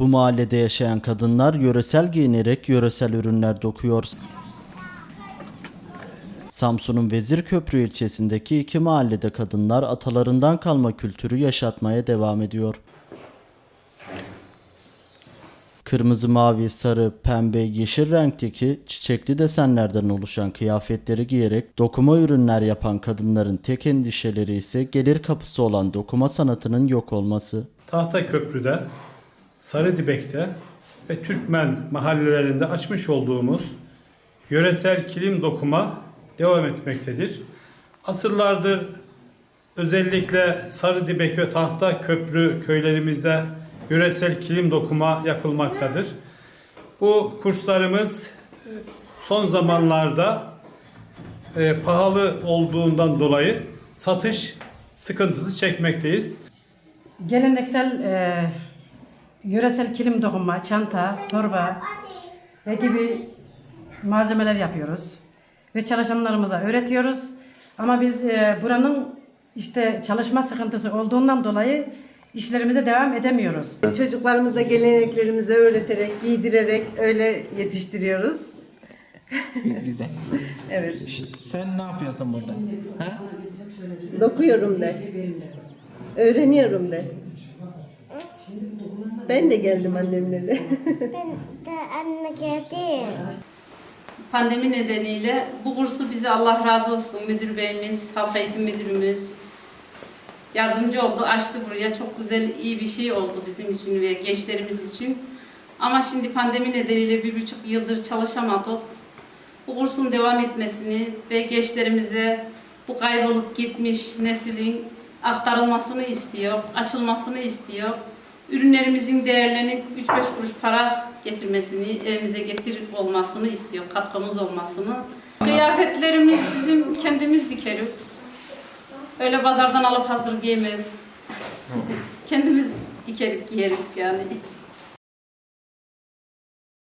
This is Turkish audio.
Bu mahallede yaşayan kadınlar yöresel giyinerek yöresel ürünler dokuyor. Samsun'un Vezirköprü ilçesindeki iki mahallede kadınlar atalarından kalma kültürü yaşatmaya devam ediyor. Kırmızı, mavi, sarı, pembe, yeşil renkteki çiçekli desenlerden oluşan kıyafetleri giyerek dokuma ürünler yapan kadınların tek endişeleri ise gelir kapısı olan dokuma sanatının yok olması. Tahta Köprü'de, Sarıdibek'te ve Türkmen mahallelerinde açmış olduğumuz yöresel kilim dokuma devam etmektedir. Asırlardır özellikle Sarıdibek ve Tahta Köprü köylerimizde yöresel kilim dokuma yapılmaktadır. Bu kurslarımız e, son zamanlarda e, pahalı olduğundan dolayı satış sıkıntısı çekmekteyiz. Geleneksel e, yöresel kilim dokuma, çanta, torba ve gibi malzemeler yapıyoruz. Ve çalışanlarımıza öğretiyoruz. Ama biz e, buranın işte çalışma sıkıntısı olduğundan dolayı işlerimize devam edemiyoruz. Çocuklarımıza geleneklerimizi öğreterek, giydirerek öyle yetiştiriyoruz. Güzel. Evet. Sen ne yapıyorsun burada? Ha? Dokuyorum de. Öğreniyorum de. Ben de geldim annemle de. Ben de anne geldi. Pandemi nedeniyle bu kursu bize Allah razı olsun müdür beyimiz, halk eğitim müdürümüz yardımcı oldu, açtı buraya. Çok güzel, iyi bir şey oldu bizim için ve gençlerimiz için. Ama şimdi pandemi nedeniyle bir buçuk yıldır çalışamadık. Bu kursun devam etmesini ve gençlerimize bu kaybolup gitmiş neslin aktarılmasını istiyor, açılmasını istiyor. Ürünlerimizin değerlenip 3-5 kuruş para getirmesini, evimize getir olmasını istiyor, katkımız olmasını. Kıyafetlerimiz bizim kendimiz dikerik. Öyle pazardan alıp hazır giymem. kendimiz dikerik giyeriz yani.